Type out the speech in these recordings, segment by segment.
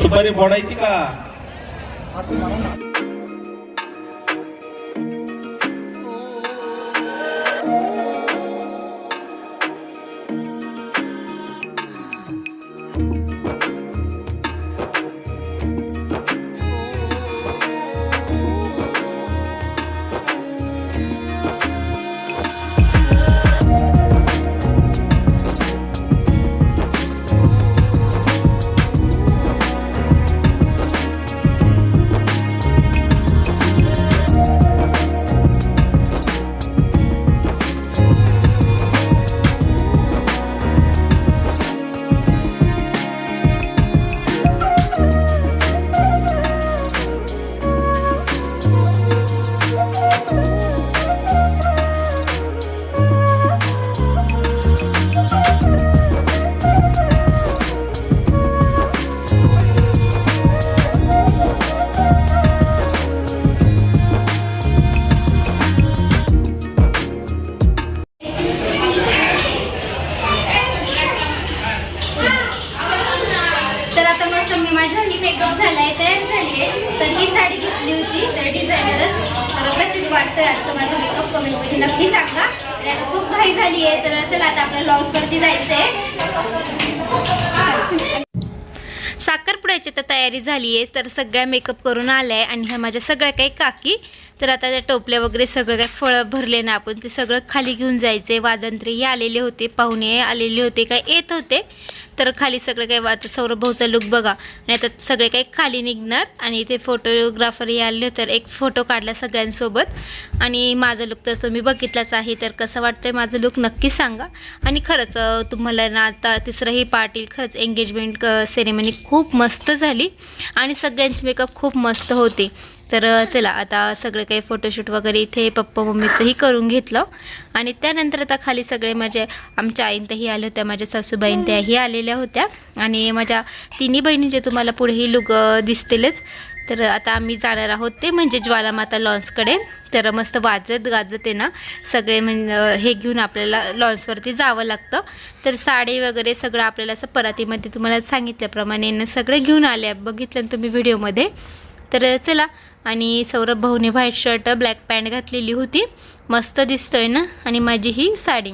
सुपारी फोडायची का? मी माझ्या झाली मेकअप झालाय तयार झाली आहे. तर ही साडी घेतली होती तर डिझायनरच तर कशीच वाटतंय आजचं माझं मेकअप कमेंटमध्ये नक्की सांगा. आणि आता खूप घाई झाली आहे तर चला आता आपल्या लॉन्सवरती जायचं आहे साखरपुड्याची तर तयारी झाली आहे तर सगळ्या मेकअप करून आल्या आहे आणि ह्या माझ्या सगळ्या काही काकी. तर आता त्या टोपल्या वगैरे सगळं काही फळं भरले ना आपण ते सगळं खाली घेऊन जायचं आहे वाजंत्रीही आलेले होते पाहुणे आलेले होते काय येत होते. तर खाली सगळं काही आता सौरभ भाऊचा लुक बघा. आणि आता सगळे काही खाली निघणार आणि इथे फोटोग्राफर आले तर एक फोटो काढला सगळ्यांसोबत. आणि माझा लुक तर तुम्ही बघितलाच आहे तर कसं वाटतंय माझं लुक नक्की सांगा. आणि खरंच तुम्हाला ना आता तिसरंही पाटील खरंच एंगेजमेंट सेरेमनी खूप मस्त झाली. आणि सगळ्यांचे मेकअप खूप मस्त होते. तर चला आता सगळं काही फोटोशूट वगैरे इथे पप्पा मम्मीचंही करून घेतलं. आणि त्यानंतर आता खाली सगळे माझे आमच्या आईंतही आल्या होत्या माझ्या सासूबाईं त्याही आलेल्या होत्या. आणि माझ्या तिन्ही बहिणी जे तुम्हाला पुढेही लुक दिसतीलच. तर आता आम्ही जाणार आहोत ते म्हणजे ज्वालामाता लॉन्सकडे तर मस्त वाजत गाजत आहे ना सगळे म्हण हे घेऊन आपल्याला लॉन्सवरती जावं लागतं. तर साडी वगैरे सगळं आपल्याला असं परातीमध्ये तुम्हाला सांगितल्याप्रमाणे सगळे घेऊन आले बघितलं तुम्ही व्हिडिओमध्ये तर चला आणि सौरभ भाऊने व्हाईट शर्ट ब्लॅक पॅन्ट घातलेली होती. मस्त दिसतोय ना? आणि माझी ही साडी.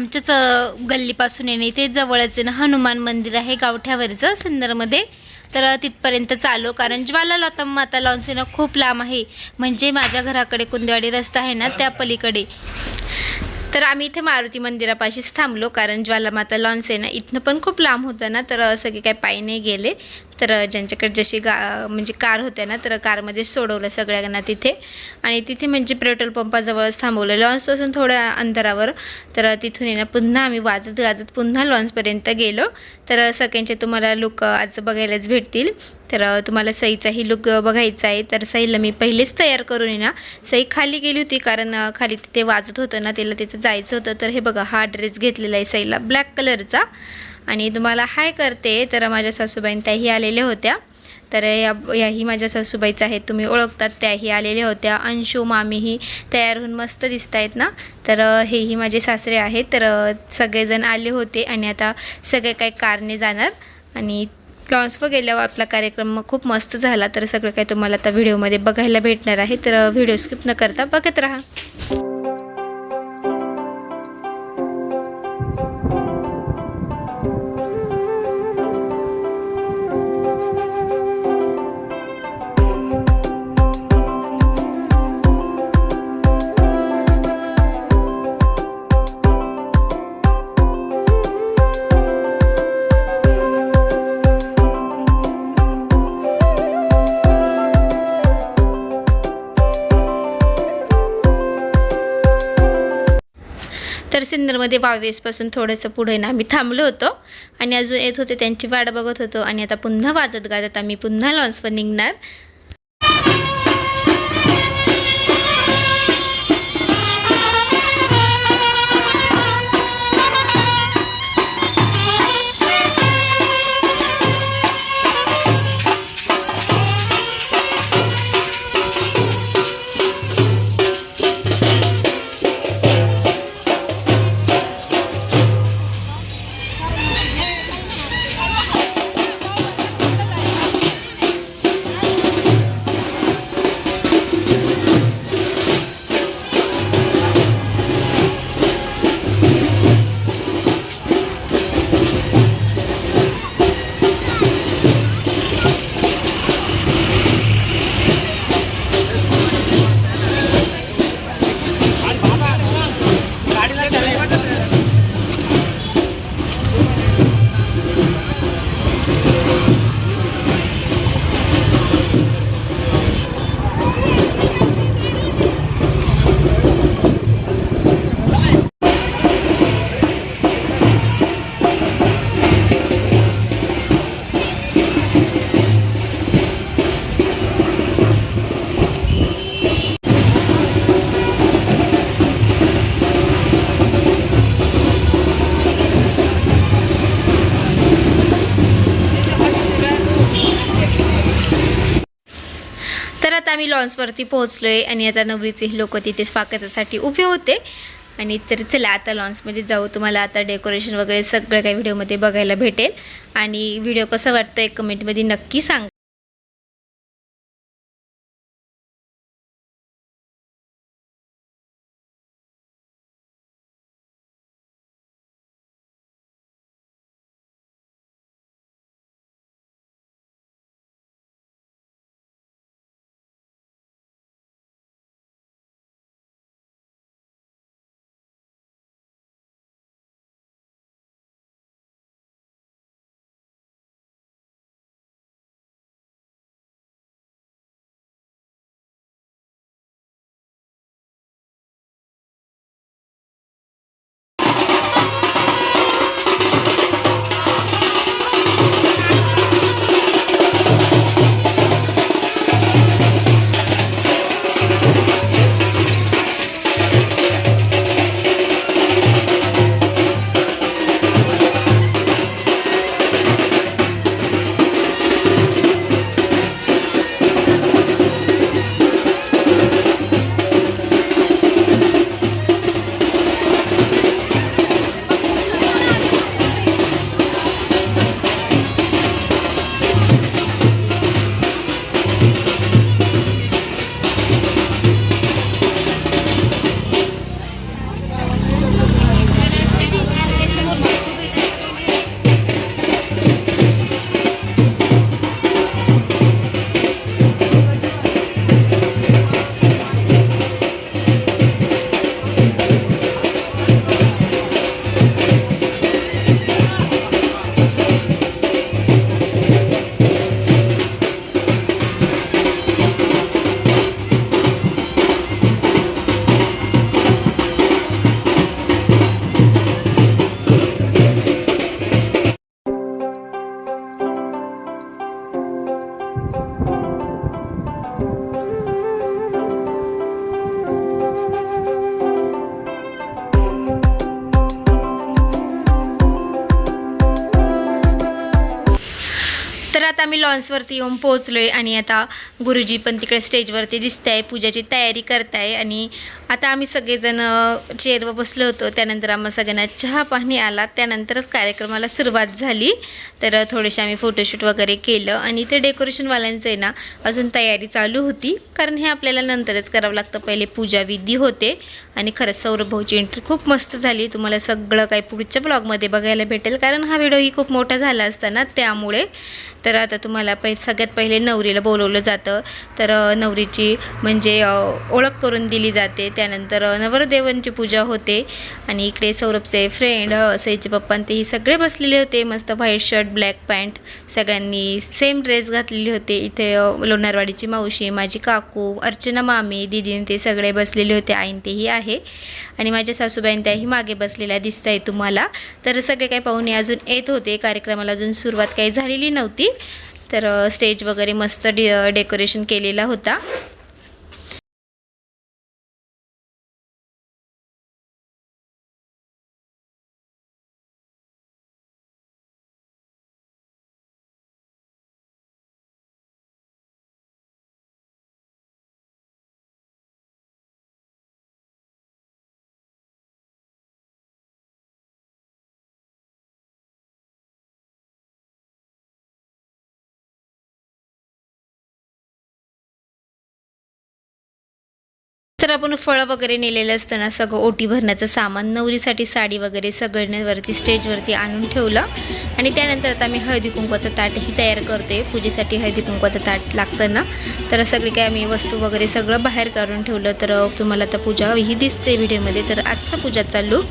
आमच्याच गल्लीपासून आहे ते जवळच आहे ना हनुमान मंदिर आहे गावठ्यावरचं सिन्नरमध्ये तर तिथपर्यंत चालू कारण ज्वालालता माता लॉन्स ना खूप लांब आहे. म्हणजे माझ्या घराकडे कुंदवाडी रस्ता आहे ना त्या पलीकडे. तर आम्ही इथे मारुती मंदिरापाशीच थांबलो कारण ज्वालामाता लॉन्स आहे ना इथनं पण खूप लांब होतं ना तर सगळे काही पायी नाही गेले. तर ज्यांच्याकडे जशी गा म्हणजे कार होत्या ना तर कारमध्ये सोडवलं सगळ्यांना तिथे. आणि तिथे म्हणजे पेट्रोल पंपाजवळच थांबवलं. लॉन्सपासून थोड्या अंतरावर तर तिथून आहे ना पुन्हा आम्ही वाजत गाजत पुन्हा लॉन्सपर्यंत गेलो. तर सगळ्यांचे तुम्हाला लुक आज बघायलाच भेटतील. तर तुम्हाला सईचाही लुक बघायचा आहे. तर सईला मी पहिलेच तयार करून ना सई खाली गेली होती कारण खाली तिथे वाजत होतं ना तिला तिथं जायचं होतं. तर हे बघा हा ड्रेस घेतलेला आहे सईला ब्लॅक कलरचा आणि तुम्हाला हाय करते तर माझ्या सासूबाईं त्याही आलेल्या होत्या. तर या याही माझ्या सासूबाईचं आहेत तुम्ही ओळखतात त्याही आलेल्या होत्या. अंशू मामीही तयार होऊन मस्त दिसत आहेत ना. तर हेही माझे सासरे आहेत. तर सगळेजण आले होते आणि आता सगळे काही कारने जाणार. आणि लॉन्सवर गेल्यावर आपला कार्यक्रम मग खूप मस्त झाला. तर सगळं काही तुम्हाला आता व्हिडिओमध्ये बघायला भेटणार आहे. तर व्हिडिओ स्किप न करता बघत राहा. तर सिन्नरमध्ये वावेसपासून थोडंसं पुढे ना आम्ही थांबलो होतो. आणि अजून येत होते त्यांची वाट बघत होतो. आणि आता पुन्हा वाजत गाजत आम्ही पुन्हा लॉन्सवर निघणार. आता आम्ही लॉन्सवरती पोहोचलो आहे आणि आता नवरीचे लोक तिथे स्वागतासाठी उभे होते. आणि तर चला आता लॉन्समध्ये जाऊ. तुम्हाला आता डेकोरेशन वगैरे सगळं काही व्हिडिओमध्ये बघायला भेटेल. आणि व्हिडिओ कसा वाटतो एक कमेंटमध्ये नक्की सांग. आता आम्ही लॉन्सवरती येऊन पोहोचलोय आणि आता गुरुजी पण तिकडे स्टेजवरती दिसत आहे पूजाची तयारी करताय आणि आता आम्ही सगळेजण चेअरवर बसलो होतो. त्यानंतर आम्हाला सगळ्यांना चहा पाणी आला. त्यानंतरच कार्यक्रमाला सुरुवात झाली. तर थोडेसे आम्ही फोटोशूट वगैरे केलं आणि ते डेकोरेशनवाल्यांचं आहे ना अजून तयारी चालू होती. कारण हे आपल्याला नंतरच करावं लागतं. पहिले पूजा विधी होते आणि खरंच सौरभभाऊची एंट्री खूप मस्त झाली. तुम्हाला सगळं काही पुढच्या ब्लॉगमध्ये बघायला भेटेल. कारण हा व्हिडिओही खूप मोठा झाला असताना त्यामुळे तर आता तुम्हाला पहि सगळ्यात पहिले नवरीला बोलवलं जातं. तर नवरीची म्हणजे ओळख करून दिली जाते. त्यानंतर नवरदेवांची पूजा होते. आणि इकडे सौरभचे फ्रेंड सईचे पप्पा आणि तेही सगळे बसलेले होते. मस्त व्हाईट शर्ट ब्लॅक पॅन्ट सगळ्यांनी सेम ड्रेस घातलेले होते. इथे लोणारवाडीची मावशी माझी काकू अर्चना मामी दिदीने ते सगळे बसलेले होते. आईन तेही आहे. आणि माझ्या सासूबाईन त्याही मागे बसलेल्या दिसत आहे तुम्हाला. तर सगळे काही पाहुणे अजून येत होते. कार्यक्रमाला अजून सुरुवात काही झालेली नव्हती. तर स्टेज वगैरे मस्त डि डेकोरेशन केलेला होता. तर आपण फळं वगैरे नेलेलं असताना सगळं ओटी भरण्याचं सामान नवरीसाठी साडी वगैरे सगळ्यांवरती स्टेजवरती आणून ठेवलं. आणि त्यानंतर आता आम्ही हळदी कुंकवाचं ताटही तयार करतोय. पूजेसाठी हळदी कुंकवाचं ताट लागतं ना. तर सगळी काय आम्ही वस्तू वगैरे सगळं बाहेर काढून ठेवलं. तर तुम्हाला आता पूजा ही दिसते व्हिडिओमध्ये. तर आजचा पूजाचा लूक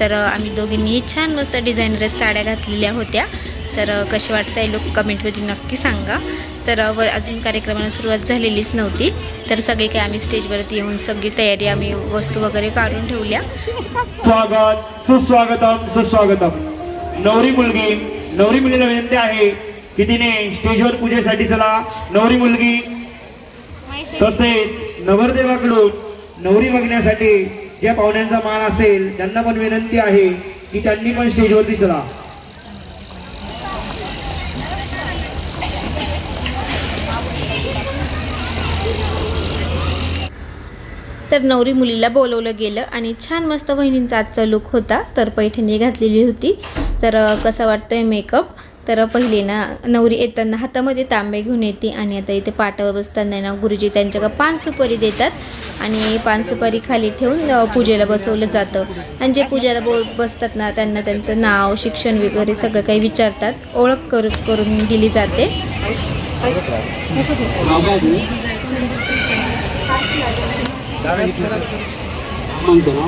तर आम्ही दोघींनीही छान मस्त डिझायनर साड्या घातलेल्या होत्या. तर कसे वाटतं लुक कमेंटमध्ये नक्की सांगा. तर वर अजून कार्यक्रमाला सुरुवात झालेलीच नव्हती. तर सगळे काही आम्ही स्टेजवरती येऊन सगळी तयारी आम्ही वस्तू वगैरे काढून ठेवल्या. स्वागत सुस्वागतम सुस्वागतम. नवरी मुलगी नवरी मुलीला विनंती आहे. की तिने स्टेजवर पूजेसाठी चला. नवरी मुलगी तसेच नवरदेवाकडून नवरी बघण्यासाठी ज्या पाहुण्यांचा मान असेल त्यांना पण विनंती आहे की त्यांनी पण स्टेजवरती चला. तर नवरी मुलीला बोलवलं गेलं आणि छान मस्त बहिणींचा आजचा लुक होता. तर पैठणी घातलेली होती. तर अ, कसा वाटतोय मेकअप तर पहिले ना नवरी येताना हातामध्ये तांबे घेऊन येते आणि आता इथे पाटावर बसताना ना गुरुजी त्यांच्याकडे पान सुपारी देतात आणि पान सुपारी खाली ठेवून पूजेला बसवलं जातं. आणि जे पूजेला बो बसतात ना त्यांना त्यांचं नाव शिक्षण वगैरे सगळं काही विचारतात. ओळख कर करून दिली जाते. म्हणतो ना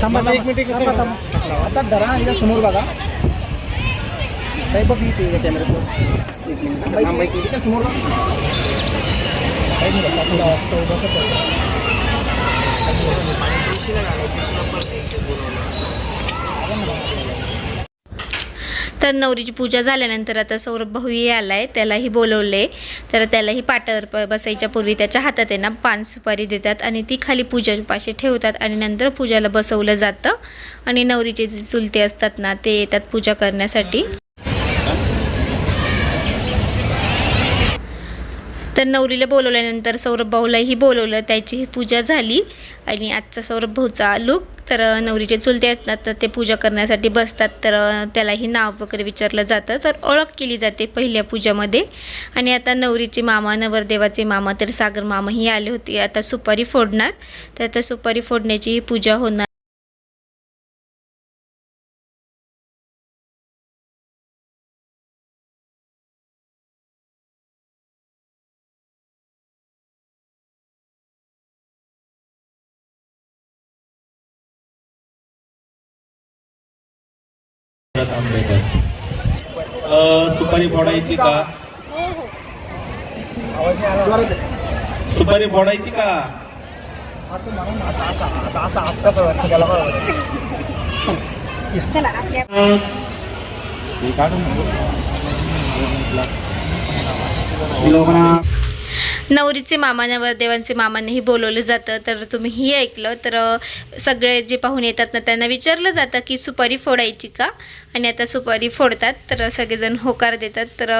थांबा एक मिनिट आता धरा आणि समोर बघा काही बघ इथे कॅमेऱ्यात एक एक मिनिट समोर बघा. तर नवरीची पूजा झाल्यानंतर आता सौरभ भाऊही आलाय त्यालाही बोलवले. तर त्यालाही पाटावर प बसायच्या पूर्वी त्याच्या हातात आहे ना पान सुपारी देतात आणि ती खाली पूजापाशी ठेवतात आणि नंतर पूजाला बसवलं जातं. आणि नवरीचे जे चुलते असतात ना ते येतात पूजा करण्यासाठी. तर नवरीला बोलवल्यानंतर सौरभ भाऊलाही बोलवलं त्याचीही पूजा झाली. आणि आजचा सौरभ भाऊचा लुक तर नवरीचे चुलते असतात तर ते पूजा करण्यासाठी बसतात. तर त्यालाही नाव वगैरे विचारलं जातं तर ओळख केली जाते पहिल्या पूजामध्ये. आणि आता नवरीचे मामा नवरदेवाचे मामा तर सागर मामाही आले होते. आता सुपारी फोडणार. तर आता सुपारी फोडण्याची ही पूजा होणार. सुपारी फोडायची का? सुपारी फोडायची का? आता नवरीचे मामा नवरदेवांचे मामांनीही बोलवलं जातं. तर तुम्हीही ऐकलं तर सगळे जे पाहून येतात ना त्यांना विचारलं जातं की सुपारी फोडायची का? आणि आता सुपारी फोडतात तर सगळेजण होकार देतात. तर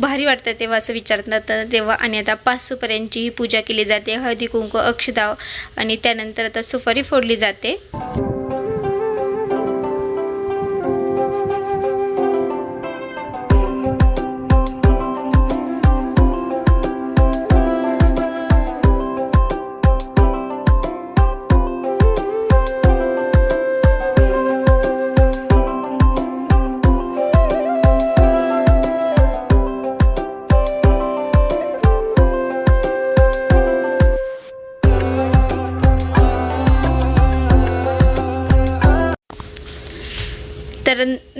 भारी वाटतं तेव्हा असं विचारतात. तेव्हा आणि आता पाच सुपाऱ्यांचीही पूजा केली जाते. हळदी कुंकू अक्षदाव आणि त्यानंतर आता सुपारी फोडली जाते.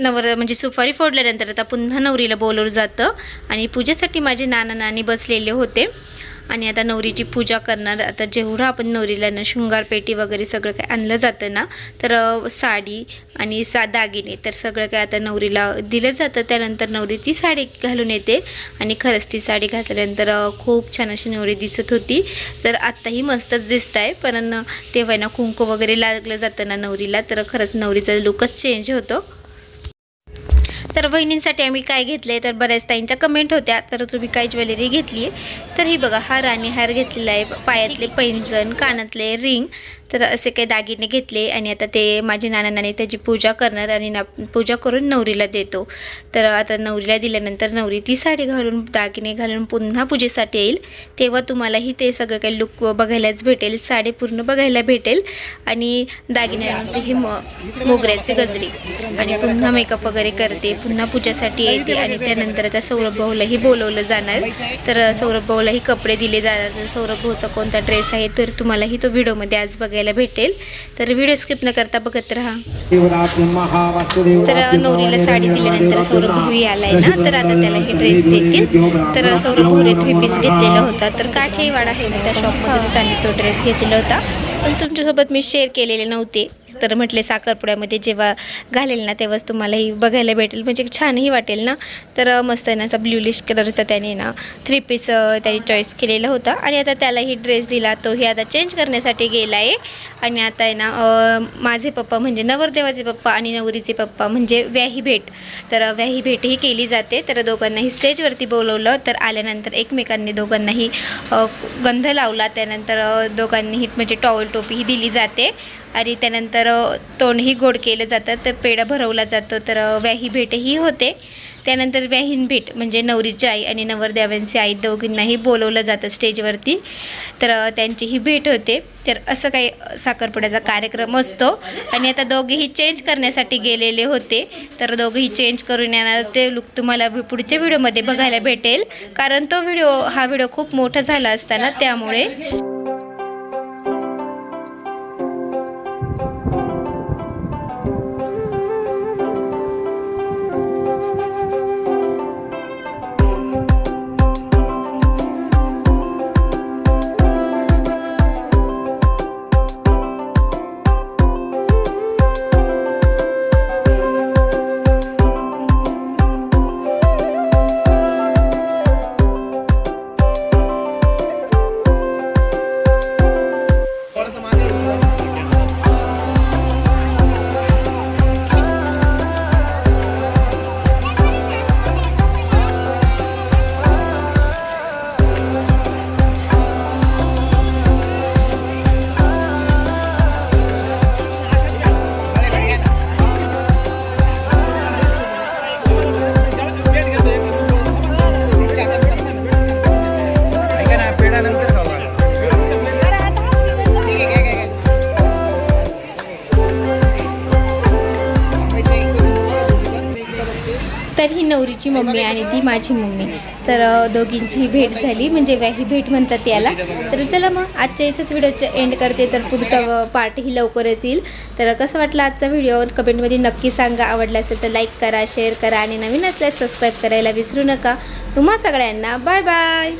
नवर म्हणजे सुपारी फोडल्यानंतर आता पुन्हा नवरीला बोलवलं जातं. आणि पूजेसाठी माझे नाना नानी बसलेले होते. आणि आता नवरीची पूजा करणार. आता जेवढं आपण नवरीला ना शृंगारपेटी वगैरे सगळं काय आणलं जातं ना तर साडी आणि सा दागिने तर सगळं काय आता नवरीला दिलं जातं. त्यानंतर नवरी ती साडी घालून येते. आणि खरंच ती साडी घातल्यानंतर खूप छान अशी नवरी दिसत होती. तर आत्ताही मस्तच दिसत आहे पण तेव्हा ना कुंकू वगैरे लागलं जातं ना नवरीला तर खरंच नवरीचा लुकच चेंज होतो. तर बहिणींसाठी आम्ही काय घेतले तर बऱ्याच ताईंच्या कमेंट होत्या. तर तुम्ही काय ज्वेलरी घेतली आहे तर ही बघा हा राणी हार घेतलेला आहे. पायातले पैंजण कानातले रिंग तर असे काही दागिने घेतले आणि आता ते माझे नाना नानी त्याची पूजा करणार आणि ना पूजा करून नवरीला देतो. तर आता नवरीला दिल्यानंतर नवरी ती साडी घालून दागिने घालून पुन्हा पूजेसाठी येईल. तेव्हा तुम्हालाही ते सगळं काही लुक बघायलाच भेटेल साडी पूर्ण बघायला भेटेल आणि दागिन्यानंतर ही म मोगऱ्याचे गजरी आणि पुन्हा मेकअप वगैरे करते पुन्हा पूजासाठी येते आणि त्यानंतर आता सौरभ भाऊलाही बोलवलं जाणार. तर सौरभ भाऊलाही कपडे दिले जाणार. तर सौरभ भाऊचा कोणता ड्रेस आहे तर तुम्हालाही तो व्हिडिओमध्ये आज बघायला भेटेल. तर व्हिडिओ स्किप न करता बघत राहा. तर नवरीला साडी दिल्यानंतर सौरभ भाऊ आलाय ना? तर आता त्याला हे ड्रेस देतील. तर सौरभ भाऊने थ्री पीस घेतलेला होता. तर काठेवाडा आहे ना त्या शॉपमध्ये त्यांनी तो ड्रेस घेतलेला होता. पण तुमच्यासोबत मी शेअर केलेले नव्हते. तर म्हटले साखरपुड्यामध्ये जेव्हा घालेल ना तेव्हाच तुम्हालाही बघायला भेटेल. म्हणजे छानही वाटेल ना? तर मस्त आहे ना असा ब्ल्यूलिश कलरचा त्याने ना थ्री पीस त्याने चॉईस केलेला होता. आणि आता त्यालाही ड्रेस दिला. तोही आता चेंज करण्यासाठी गेला आहे आणि आता आहे ना माझे पप्पा म्हणजे नवरदेवाचे पप्पा आणि नवरीचे पप्पा म्हणजे व्याही भेट. तर व्याही भेटही केली जाते. तर दोघांनाही स्टेजवरती बोलवलं. तर आल्यानंतर एकमेकांनी दोघांनाही गंध लावला. त्यानंतर दोघांनीही म्हणजे टॉवल टोपीही दिली जाते. आणि त्यानंतर तोंडही गोड केलं जातं तर पेढा भरवला जातो तर व्याही भेटही होते. त्यानंतर व्याहीन भेट म्हणजे नवरीची आई आणि नवरदेवांची आई दोघींनाही बोलवलं जातं स्टेजवरती. तर त्यांचीही भेट होते. तर असं काही साखरपुड्याचा कार्यक्रम असतो. आणि आता दोघेही चेंज करण्यासाठी गेलेले होते. तर दोघेही चेंज करून येणार ते लुक तुम्हाला पुढच्या व्हिडिओमध्ये बघायला भेटेल. कारण तो व्हिडिओ हा व्हिडिओ खूप मोठा झाला असताना त्यामुळे तर नवरीची मम्मी आणि ती माझी मम्मी. तर दोघींचीही दोघींची भेट झाली. म्हणजे वही भेट म्हणतात याला. तर चला मग आजच्या इथंच व्हिडिओचं एंड करते. तर पुढचा पार्टही लवकरच येईल तर कसं वाटलं आजचा व्हिडिओ? कमेंटमध्ये नक्की सांगा. आवडला असेल तर लाईक करा शेअर करा आणि नवीन असल्यास सबस्क्राईब करायला विसरू नका. तुम्हा सगळ्यांना बाय बाय